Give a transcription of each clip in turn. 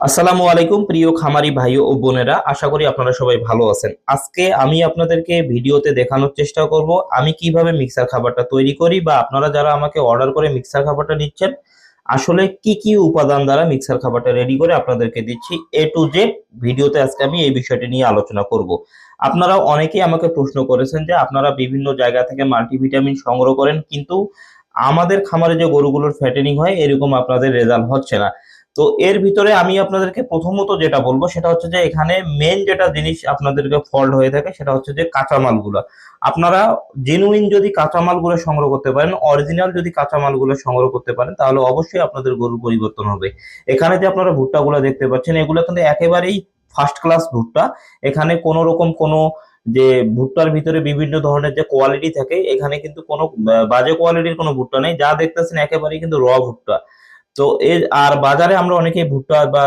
আসসালামু আলাইকুম, প্রিয় খামারি ভাই ও বোনেরা। আশা করি আপনারা সবাই ভালো আছেন। আজকে আমি আপনাদেরকে ভিডিওতে দেখানোর চেষ্টা করব, আমি কীভাবে মিক্সার খাবারটা তৈরি করি বা আপনারা যারা আমাকে অর্ডার করে মিক্সার খাবারটা নিচ্ছেন, আসলে কি কি উপাদান দ্বারা মিক্সার খাবারটা রেডি করে আপনাদেরকে দিচ্ছি, এ টু জেড ভিডিওতে আজকে আমি এই বিষয়টি নিয়ে আলোচনা করব। আপনারা অনেকেই আমাকে প্রশ্ন করেছেন যে আপনারা বিভিন্ন জায়গা থেকে মাল্টিভিটামিন সংগ্রহ করেন, কিন্তু আমাদের খামারে যে গরুগুলোর ফ্যাটেনিং হয়, এরকম আপনাদের রেজাল্ট হচ্ছে না। তো এর ভিতরে আমি আপনাদেরকে প্রথমত যেটা বলব, সেটা হচ্ছে যে এখানে মেন যেটা জিনিস আপনাদেরকে ফল্ট হয়ে থাকে, সেটা হচ্ছে যে কাঁচামালগুলো। আপনারা জেনুইন যদি কাঁচামালগুলো সংগ্রহ করতে পারেন অরিজিনাল যদি কাঁচামালগুলো সংগ্রহ করতে পারেন, তাহলে অবশ্যই আপনাদের গরুর পরিবর্তন হবে। এখানে যে আপনারা ভুট্টাগুলো দেখতে পাচ্ছেন, এগুলো কিন্তু একেবারেই ফার্স্ট ক্লাস ভুট্টা। এখানে কোনো রকম কোনো যে ভুট্টার ভিতরে বিভিন্ন ধরনের যে কোয়ালিটি থাকে, এখানে কিন্তু কোনো বাজে কোয়ালিটির কোনো ভুট্টা নেই। যা দেখতেছেন একেবারেই কিন্তু র ভুট্টা। তো এর, আর বাজারে আমরা অনেকেই ভুট্টা বা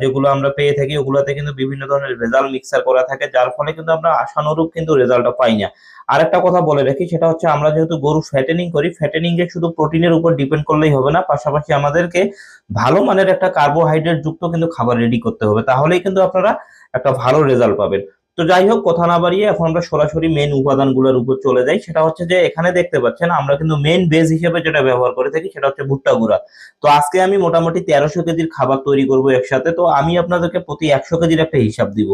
যেগুলো আমরা পেয়ে থাকি, ওগুলোতে কিন্তু বিভিন্ন ধরনের রেজাল্ট মিক্সার করা থাকে, যার ফলে কিন্তু আমরা আশানুরূপ কিন্তু রেজাল্টটা পাই না। আরেকটা কথা বলে রাখি, সেটা হচ্ছে আমরা যেহেতু গরু ফ্যাটেনিং করি ফ্যাটেনিং এ শুধু প্রোটিনের উপর ডিপেন্ড করলেই হবে না, পাশাপাশি আমাদেরকে ভালো মানের একটা কার্বোহাইড্রেট যুক্ত কিন্তু খাবার রেডি করতে হবে, তাহলেই কিন্তু আপনারা একটা ভালো রেজাল্ট পাবেন। তো যাই হোক, কথা না বাড়িয়ে এখন আমরা সরাসরি মেন উপাদানগুলোর উপর চলে যাই। সেটা হচ্ছে যে, এখানে দেখতে পাচ্ছেন, আমরা কিন্তু মেন বেস হিসেবে যেটা ব্যবহার করে থাকি, সেটা হচ্ছে ভুট্টা গুঁড়া। তো আজকে আমি মোটামুটি তেরোশো কেজির খাবার তৈরি করব একসাথে। তো আমি আপনাদেরকে প্রতি একশো কেজির একটা হিসাব দিব।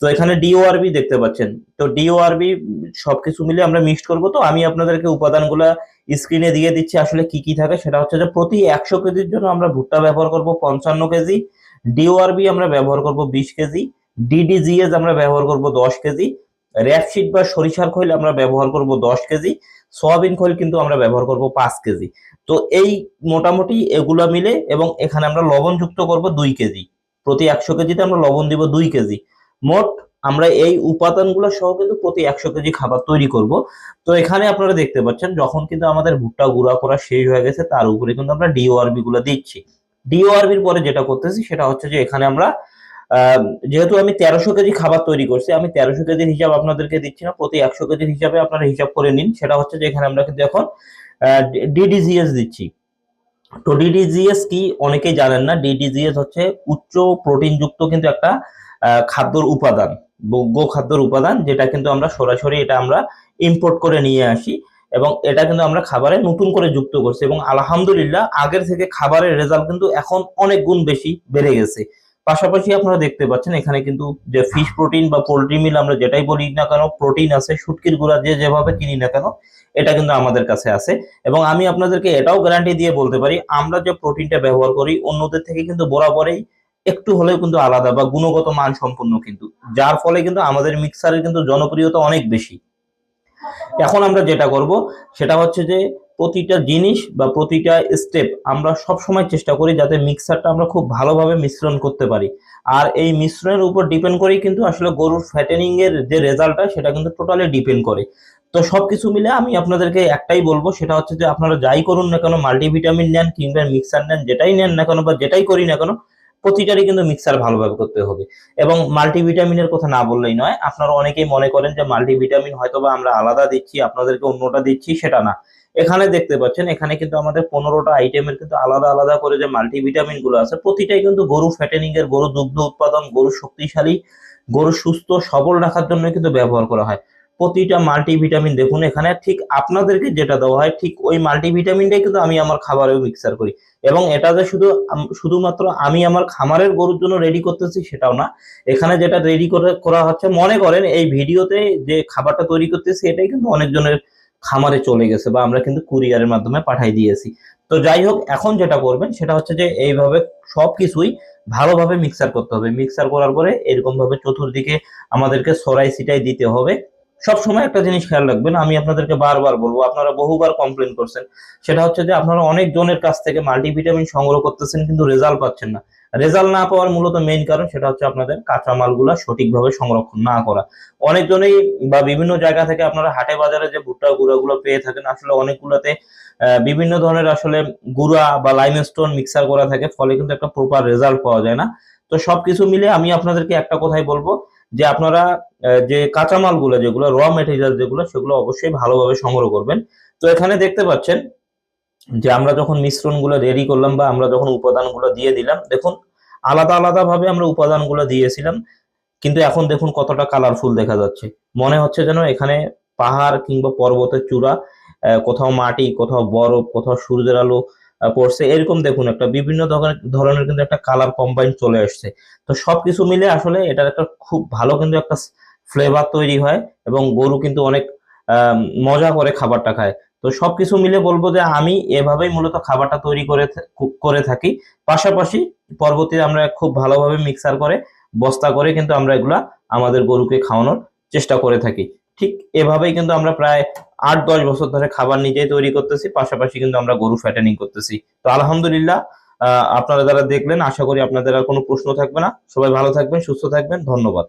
তো এখানে ডিওআরবি দেখতে পাচ্ছেন। তো ডিওআরবি সবকিছু মিলে আমরা মিক্সড করব। তো আমি আপনাদেরকে উপাদানগুলা স্ক্রিনে দিয়ে দিচ্ছি, আসলে কি কি থাকে। সেটা হচ্ছে যে, প্রতি একশো কেজির জন্য আমরা ভুট্টা ব্যবহার করব পঞ্চান্ন কেজি ডিওআরবি আমরা ব্যবহার করব বিশ কেজি। ডিডিজিএস আমরা ব্যবহার করব দশ কেজি র্যাপশিট বা সরিষার খৈল আমরা ব্যবহার করব দশ কেজি, সয়াবিন খৈল কিন্তু আমরা ব্যবহার করব পাঁচ কেজি। তো এই মোটামুটি এগুলা মিলে এবং এখানে আমরা লবণ যুক্ত করব দুই কেজি, প্রতি একশো কেজিতে আমরা লবণ দিব দুই কেজি। মোট আমরা এই উপাদানগুলো সহ কিন্তু প্রতি একশো কেজি খাবার তৈরি করব। তো এখানে আপনারা দেখতে পাচ্ছেন, যখন কিন্তু আমাদের ভুট্টা গুঁড়া করা শেষ হয়ে গেছে, তার উপরে কিন্তু আমরা ডিওআরবি গুলো দিচ্ছি। ডিওআরবির পরে যেটা করতেছি সেটা হচ্ছে যে এখানে আমরা যেহেতু আমি তেরোশো কেজি খাবার তৈরি করছি, আমি তেরোশো কেজির হিসাব আপনাদেরকে দিচ্ছি না, প্রতি একশো কেজির হিসাবে আপনারা হিসাব করে নিন। সেটা হচ্ছে যে এখানে আমরা কিন্তু এখন ডিডিজিএস দিচ্ছি। তো ডিডিজিএস কি অনেকেই জানেন না ডিডিজিএস হচ্ছে উচ্চ প্রোটিনযুক্ত কিন্তু একটা খাদ্যর উপাদান গো খাদ্যর উপাদান, যেটা কিন্তু আমরা সরাসরি এটা আমরা ইম্পোর্ট করে নিয়ে আসি এবং এটা কিন্তু আমরা খাবারে নতুন করে যুক্ত করছি এবং আলহামদুলিল্লাহ আগের থেকে খাবারের রেজাল্ট কিন্তু এখন অনেক গুণ বেশি বেড়ে গেছে। পাশাপাশি আপনারা দেখতে পাচ্ছেন, এখানে কিন্তু যে ফিশ প্রোটিন বা পোলট্রি মিল আমরা যেটাই বলি না কেন প্রোটিন আছে, শুটকির গুঁড়া যে যেভাবে কিনি না কেন, এটা কিন্তু আমাদের কাছে আছে। এবং আমি আপনাদেরকে এটাও গ্যারান্টি দিয়ে বলতে পারি, আমরা যে প্রোটিনটা ব্যবহার করি, অন্যদের থেকে কিন্তু বরাবরই একটু হলেও কিন্তু আলাদা বা গুণগত মান সম্পন্ন কিন্তু। যার ফলে কিন্তু আমাদের মিক্সারের কিন্তু জনপ্রিয়তা অনেক বেশি। এখন আমরা যেটা করব, সেটা হচ্ছে যে প্রতিটা জিনিস বা প্রতিটা স্টেপ আমরা সব সময় চেষ্টা করি যাতে মিক্সারটা আমরা খুব ভালোভাবে মিশ্রণ করতে পারি। আর এই মিশ্রণের উপর ডিপেন্ড করেই কিন্তু আসলে গরুর ফ্যাটেনিং এর যে রেজাল্টটা সেটা কিন্তু টোটালি ডিপেন্ড করে। তো সবকিছু মিলে আমি আপনাদেরকে একটাই বলব, সেটা হচ্ছে যে আপনারা যাই করুন না কেন মাল্টিভিটামিন নেন কিংবা মিক্সার নেন, যেটাই নেন না কেন বা যেটাই করি না কেন, প্রতিটারই কিন্তু মিক্সার ভালোভাবে করতে হবে। এবং মাল্টিভিটামিনের কথা না বললেই নয়, আপনারা অনেকেই মনে করেন যে মাল্টিভিটামিন হয়তো বা আমরা আলাদা দিচ্ছি, আপনাদেরকে অন্যটা দিচ্ছি, সেটা না। এখানে দেখতে পাচ্ছেন, এখানে কিন্তু আমাদের পনেরোটা আইটেমের কিন্তু আলাদা আলাদা করে যে মাল্টিভিটামিনগুলো আছে, প্রতিটাই কিন্তু গরু ফ্যাটেনিং এর, গরু দুগ্ধ উৎপাদন, গরু শক্তিশালী, গরু সুস্থ, সবল রাখার জন্য কিন্তু ব্যবহার করা হয়। প্রতিটা মাল্টিভিটামিন দেখুন এখানে, ঠিক আপনাদেরকে যেটা দেওয়া হয়, ঠিক ওই মাল্টিভিটামিনটাই কিন্তু আমি আমার খাবারেও মিক্সার করি। এবং এটা যে শুধু শুধুমাত্র আমি আমার খামারের গরুর জন্য রেডি করতেছি সেটাও না। এখানে যেটা রেডি করে, করা হচ্ছে, মনে করেন এই ভিডিওতে যে খাবারটা তৈরি করতেছি, এটাই কিন্তু অনেকজনের খামারে চলে গেছে বা আমরা কিন্তু কুরিয়ারের মাধ্যমে পাঠাই দিয়েছি। তো যাই হোক, এখন যেটা করবেন সেটা হচ্ছে যে এইভাবে সব কিছুই ভালোভাবে মিক্সার করতে হবে। মিক্সার করার পরে এরকমভাবে চতুর্দিকে আমাদেরকে সরাই সিটাই দিতে হবে। সব সময় একটা জিনিস খেয়াল রাখবেন, আমি আপনাদেরকে বারবার বলব, আপনারা বহুবার কমপ্লেন করছেন, সেটা হচ্ছে যে আপনারা অনেক জনের কাছ থেকে মাল্টিভিটামিন সংগ্রহ করতেছেন, কিন্তু রেজাল্ট পাচ্ছেন না। রেজাল্ট না পাওয়ার মূলত মেইন কারণ সেটা হচ্ছে আপনাদের কাঁচামালগুলা সঠিকভাবে সংরক্ষণ না করা। অনেকজনেই বা বিভিন্ন জায়গা থেকে আপনারা হাটে বাজারে যে ভুট্টা গুঁড়াগুলো পেয়ে থাকেন, আসলে অনেকগুলোতে বিভিন্ন ধরনের আসলে গুঁড়া বা লাইমস্টোন মিক্সার করা থাকে, ফলে কিন্তু একটা প্রপার রেজাল্ট পাওয়া যায় না। তো সবকিছু মিলে আমি আপনাদেরকে একটা কথাই বলব যে আপনারা যে কাঁচামালগুলো যেগুলো র মেটেরিয়াল যেগুলো, সেগুলো অবশ্যই ভালোভাবে সংগ্রহ করবেন। তো এখানে দেখতে পাচ্ছেন যে আমরা যখন মিশ্রণগুলো রেডি করলাম বা আমরা যখন উপাদানগুলো দিয়ে দিলাম, দেখুন, আলাদা আলাদা ভাবে আমরা উপাদানগুলো দিয়েছিলাম, কিন্তু এখন দেখুন কতটা কালারফুল দেখা যাচ্ছে। মনে হচ্ছে যেন এখানে পাহাড় কিংবা পর্বতের চূড়া কোথাও মাটি, কোথাও বরফ, কোথাও সূর্যের আলো পড়ছে। এরকম দেখুন, একটা বিভিন্ন ধরনের কিন্তু একটা কালার কম্বাইন চলে আসছে। তো সবকিছু মিলে আসলে এটার একটা খুব ভালো কিন্তু একটা ফ্লেভার তৈরি হয় এবং গরু কিন্তু অনেক মজা করে খাবারটা খায়। তো সবকিছু মিলে বলব যে আমি এভাবেই মূলত খাবারটা তৈরি করে করে থাকি। পাশাপাশি পরবর্তীতে আমরা খুব ভালোভাবে মিক্সার করে, বস্তা করে কিন্তু আমরা এগুলা আমাদের গরুকে খাওয়ানোর চেষ্টা করে থাকি। ঠিক এভাবেই কিন্তু আমরা প্রায় আট, দশ বছর ধরে খাবার নিজেই তৈরি করতেছি, পাশাপাশি কিন্তু আমরা গরু ফ্যাটেনিং করতেছি। তো আলহামদুলিল্লাহ আপনারা যারা দেখলেন, আশা করি আপনাদের আর কোনো প্রশ্ন থাকবে না। সবাই ভালো থাকবেন, সুস্থ থাকবেন, ধন্যবাদ।